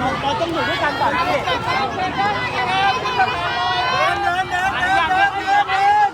เราต้องอยู่ด้วยกันก่อนนะพี่เดินเดินเดินเดินเดิน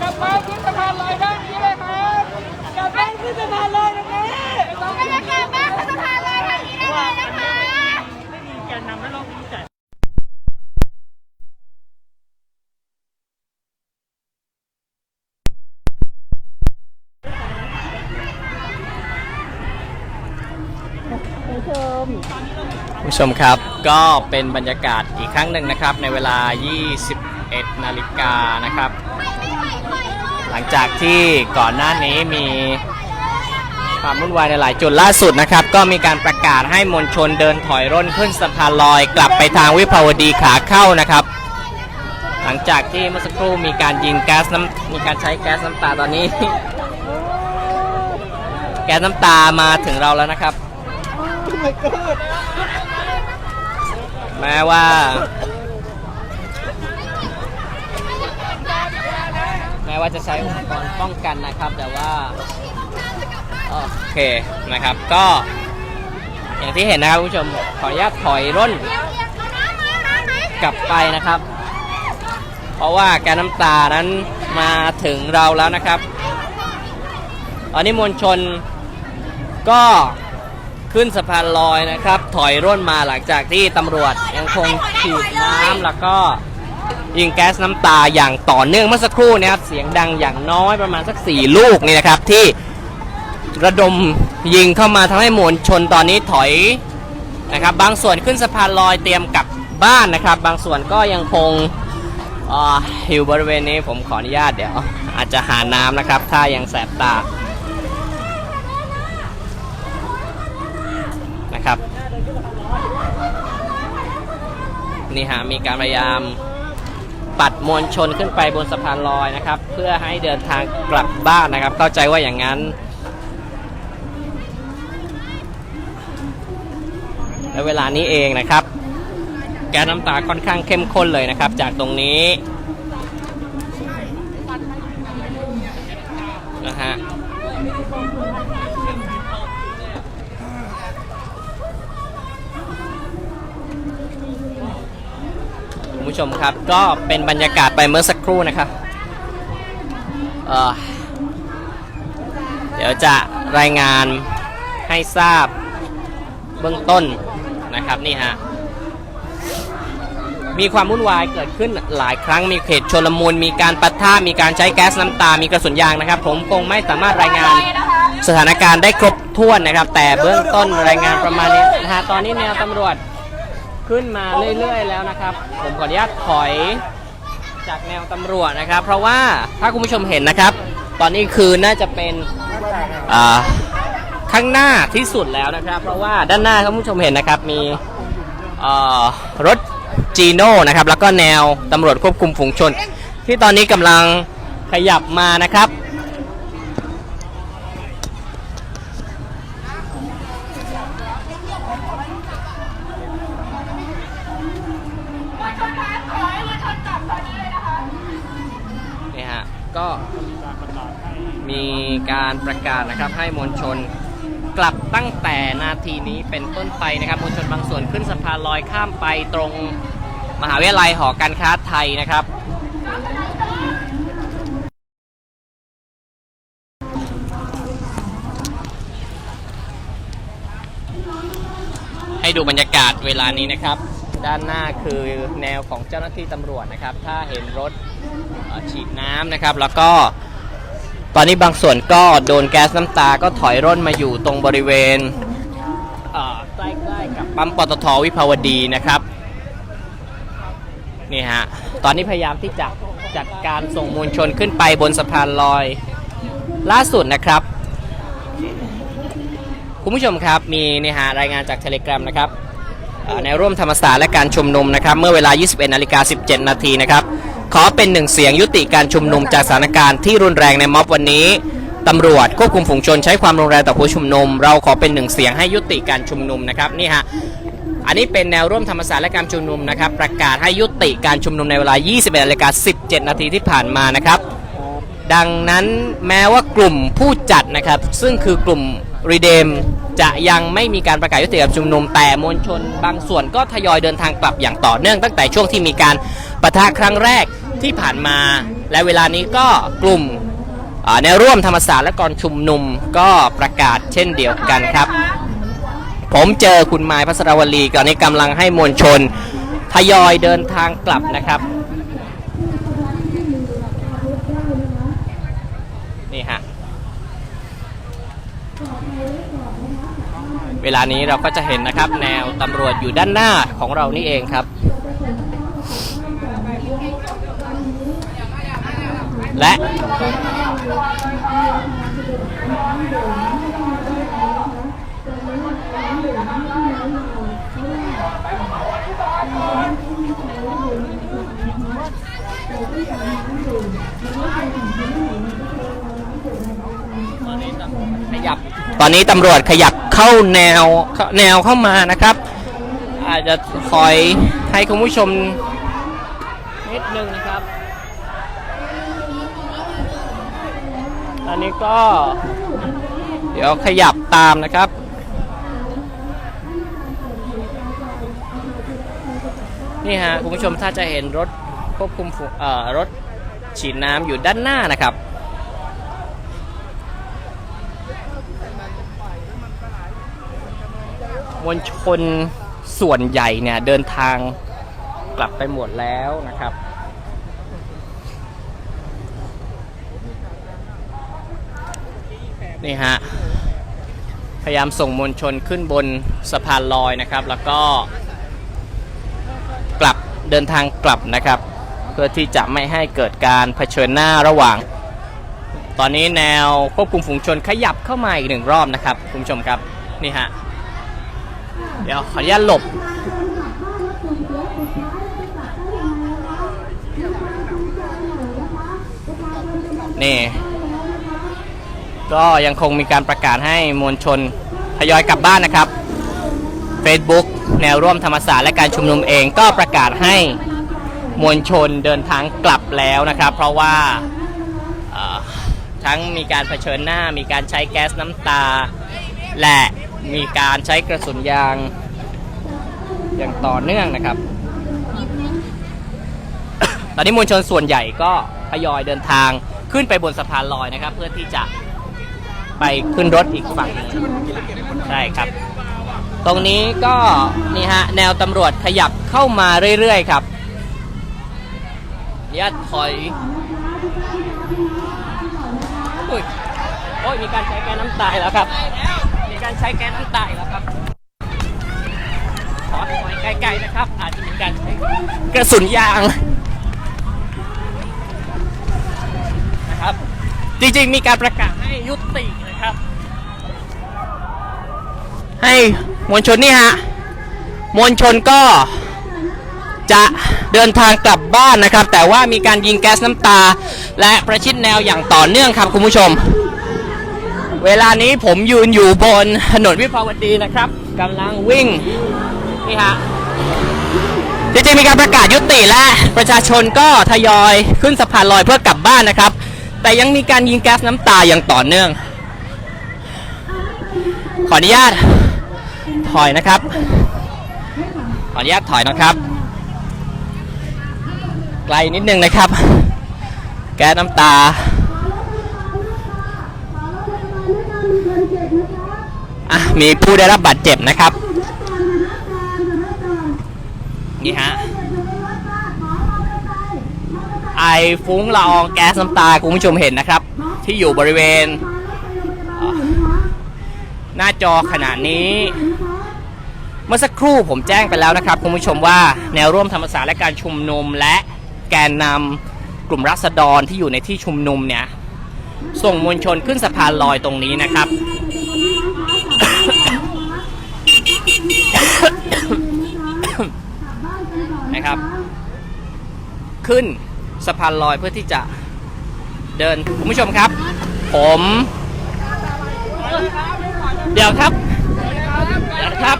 กลับมาขึ้นสะพานลอยด้านนี้เลยครับกลับบ้านขึ้นสะพานลอยนะแม่กาศบ้านขึ้นสะพานลอยทางนี้ได้เลยนะคะ ไม่มีแกนนำแล้ วเรามีแต่ผู้ชมครับก็เป็นบรรยากาศอีกครั้งหนึ่งนะครับในเวลา 21 นาฬิกานะครับ หลังจากที่ก่อนหน้านี้มีความวุ่นวายในหลายจุดล่าสุดนะครับ ก็มีการประกาศให้มวลชนเดินถอยร่นขึ้นสะพานลอย กลับไปทางวิภาวดีขาเข้านะครับ หลังจากที่เมื่อสักครู่มีการยิงแก๊สน้ำมีการใช้แก๊สน้ำตาตอนนี้ แก๊สน้ำตามาถึงเราแล้วนะครับ แม้ว่า แม้ว่าจะใช้อุปกรณ์ป้องกันนะครับ แต่ว่า โอเคนะครับ ก็ อย่างที่เห็นนะครับคุณผู้ชม ขออนุญาตถอยร่นกลับไปนะครับ เพราะว่าแกนน้ำตานั้นมาถึงเราแล้วนะครับตอนนี้มวลชนก็ ขึ้นสะพานลอยนะครับ ถอยร่นมาหลังจากที่ตำรวจยังคงฉีดน้ำแล้วก็ยิงแก๊สน้ำตาอย่างต่อเนื่องเมื่อสักครู่นะครับเสียงดังอย่างน้อยประมาณสักสี่ลูกนี่นะครับ ที่ระดมยิงเข้ามาทำให้มวลชนตอนนี้ถอยนะครับ บางส่วนขึ้นสะพานลอยเตรียมกลับบ้านนะครับ บางส่วนก็ยังคงอ่อยู่บริเวณนี้ผมขออนุญาตเดี๋ยว อาจจะหาน้ำนะครับ ถ้ายังแสบตา นะครับ นี่ฮะมีการพยายามปัดมวลชนขึ้นไปบนสะพานลอยนะครับ เพื่อให้เดินทางกลับบ้านนะครับ เข้าใจว่าอย่างนั้นและเวลานี้เองนะครับ แก๊สน้ำตาค่อนข้างเข้มข้นเลยนะครับ จากตรงนี้นะฮะ ผู้ชมครับ ก็เป็นบรรยากาศไปเมื่อสักครู่นะครับเเดี๋ยวจะรายงานให้ทราบเบื้องต้นนะครับนี่ฮะมีความวุ่นวายเกิดขึ้นหลายครั้งมีเหตุชนลมุนมีการปะทะมีการใช้แก๊สน้ำตา มีกระสุนยางนะครับ ผมคงไม่สามารถรายงานสถานการณ์ได้ครบถ้วนนะครับ แต่เบื้องต้นรายงานประมาณนี้นะฮะตอนนี้แนวตำรวจ ขึ้นมาเรื่อยๆแล้วนะครับ ผมขออนุญาตถอยจากแนวตำรวจนะครับ เพราะว่าถ้าคุณผู้ชมเห็นนะครับ ตอนนี้คือน่าจะเป็นอ่าข้างหน้าที่สุดแล้วนะครับ เพราะว่าด้านหน้าถ้าคุณผู้ชมเห็นนะครับมีรถจีโน่นะครับแล้วก็แนวตำรวจควบคุมฝูงชน ที่ตอนนี้กำลังขยับมานะครับ นี่ฮะ ก็มีการประกาศนะครับให้มวลชนกลับตั้งแต่นาทีนี้เป็นต้นไปนะครับมวลชนบางส่วนขึ้นสะพานลอยข้ามไปตรงมหาวิทยาลัยหอการค้าไทยนะครับให้ดูบรรยากาศเวลานี้นะครับ ด้านหน้าคือแนวของเจ้าหน้าที่ตำรวจนะครับ ถ้าเห็นรถฉีดน้ำนะครับ แล้วก็ตอนนี้บางส่วนก็โดนแก๊สน้ำตาก็ถอยร่นมาอยู่ตรงบริเวณใกล้ๆกับปั๊มปตทวิภาวดีนะครับนี่ฮะตอนนี้พยายามที่จะจัดการส่งมวลชนขึ้นไปบนสะพานลอย ล่าสุดนะครับ คุณผู้ชมครับมีนี่ฮะรายงานจากเทเลกราฟนะครับ แนวร่วมธรรมศาสตร์และการชุมนุมนะครับ เมื่อเวลา 21นาฬิกา17 นาทีนะครับ ขอเป็นหนึ่งเสียงยุติการชุมนุมจากสถานการณ์ที่รุนแรงในม็อบวันนี้ตำรวจควบคุมฝูงชนใช้ความรุนแรงต่อผู้ชุมนุม เราขอเป็นหนึ่งเสียงให้ยุติการชุมนุมนะครับนี่ฮะอันนี้เป็นแนวร่วมธรรมศาสตร์และการชุมนุมนะครับ ประกาศให้ยุติการชุมนุมในเวลา 21นาฬิกา17 นาทีที่ผ่านมานะครับ ดังนั้นแม้ว่ากลุ่มผู้จัดนะครับ ซึ่งคือกลุ่ม รีเดมจะยังไม่มีการประกาศยุติการชุมนุมแต่มวลชนบางส่วนก็ทยอยเดินทางกลับอย่างต่อเนื่องตั้งแต่ช่วงที่มีการประทะครั้งแรกที่ผ่านมา และเวลานี้ก็กลุ่มแนวร่วมธรรมศาสตร์และกรชุมนุมก็ประกาศเช่นเดียวกันครับ ผมเจอคุณไม้พัสรวลีตอนนี้กำลังให้มวลชนทยอยเดินทางกลับนะครับนี่ฮะ เวลานี้เราก็จะเห็นนะครับ แนวตำรวจอยู่ด้านหน้าของเรานี่เองครับ และขยับ ตอนนี้ตำรวจขยับ เข้าแนวแนวเข้ามานะครับ อาจจะคอยให้คุณผู้ชมนิดนึงนะครับ ตอนนี้ก็ เดี๋ยวขยับตามนะครับนี่ฮะคุณผู้ชมถ้าจะเห็นรถควบคุมฝูรถฉีดน้ำอยู่ด้านหน้านะครับ มวลชนส่วนใหญ่เนี่ยเดินทางกลับไปหมดแล้วนะครับ นี่ฮะ พยายามส่งมวลชนขึ้นบนสะพานลอยนะครับ แล้วก็กลับเดินทางกลับนะครับ เพื่อที่จะไม่ให้เกิดการเผชิญหน้าระหว่าง ตอนนี้แนวควบคุมฝูงชนขยับเข้ามาอีกหนึ่งรอบนะครับคุณผู้ชมครับนี่ฮะ เดี๋ยวขออนุญาตหลบ นี่ ก็ยังคงมีการประกาศให้มวลชนทยอยกลับบ้านนะครับ Facebook แนวร่วมธรรมศาสตร์และการชุมนุมเองก็ประกาศให้มวลชนเดินทางกลับแล้วนะครับ เพราะว่าทั้งมีการเผชิญหน้ามีการใช้แก๊สน้ำตาและ มีการใช้กระสุนยางอย่างต่อเนื่องนะครับ ตอนนี้มวลชนส่วนใหญ่ก็ทยอยเดินทางขึ้นไปบนสะพานลอยนะครับ เพื่อที่จะไปขึ้นรถอีกฝั่งหนึ่งใช่ครับ ตรงนี้ก็นี่ฮะแนวตำรวจขยับเข้ามาเรื่อยๆครับยัดถอยอุ้ยโอ้ยมีการใช้แก๊สน้ำตายแล้วครับ การใช้แก๊สน้ำตายแล้วครับขอถอยใกลๆนะครับ อาจจะมีการใช้กระสุนยางนะครับ จริงๆมีการประกาศให้ยุตินะครับ ให้มวลชนนี่ฮะมวลชนก็จะเดินทางกลับบ้านนะครับ แต่ว่ามีการยิงแก๊สน้ำตา และประชิดแนวอย่างต่อเนื่องครับคุณผู้ชม เวลานี้ผมยืนอยู่บนถนนวิภาวดีนะครับกำลังวิ่งนี่ฮะจริงๆมีการประกาศยุติและประชาชนก็ทยอยขึ้นสะพานลอยเพื่อกลับบ้านนะครับ แต่ยังมีการยิงแก๊สน้ำตาอย่างต่อเนื่อง ขออนุญาตถอยนะครับ ขออนุญาตถอยนะครับ ไกลนิดนึงนะครับ แก๊สน้ำตา อะมีผู้ได้รับบาดเจ็บนะครับ นี่ฮะ ไอฟุ้งละอองแก๊สน้ำตาคุณผู้ชมเห็นนะครับ ที่อยู่บริเวณ หน้าจอขณะนี้เมื่อสักครู่ผมแจ้งไปแล้วนะครับคุณผู้ชมว่าแนวร่วมธรรมศาสตร์และการชุมนุมและแกนนำกลุ่มรัษฎรที่อยู่ในที่ชุมนุมเนี่ยส่งมวลชนขึ้นสะพานลอยตรงนี้นะครับ นะครับ ขึ้นสะพานลอยเพื่อที่จะเดินคุณผู้ชมครับ ผม เดี๋ยวครับเดี๋ยวครับ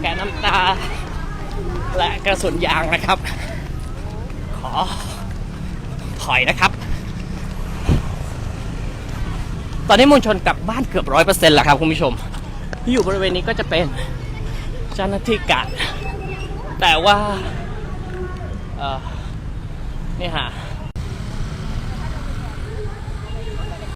แกน้ำตา และกระสุนยางนะครับ ขอถอยนะครับ ตอนนี้มวลชนกลับบ้านเกือบร้อยเปอร์เซ็นต์แล้วครับคุณผู้ชม ที่อยู่บริเวณนี้ก็จะเป็นเจ้าหน้าที่กาด แต่ว่า เออนี่ฮะ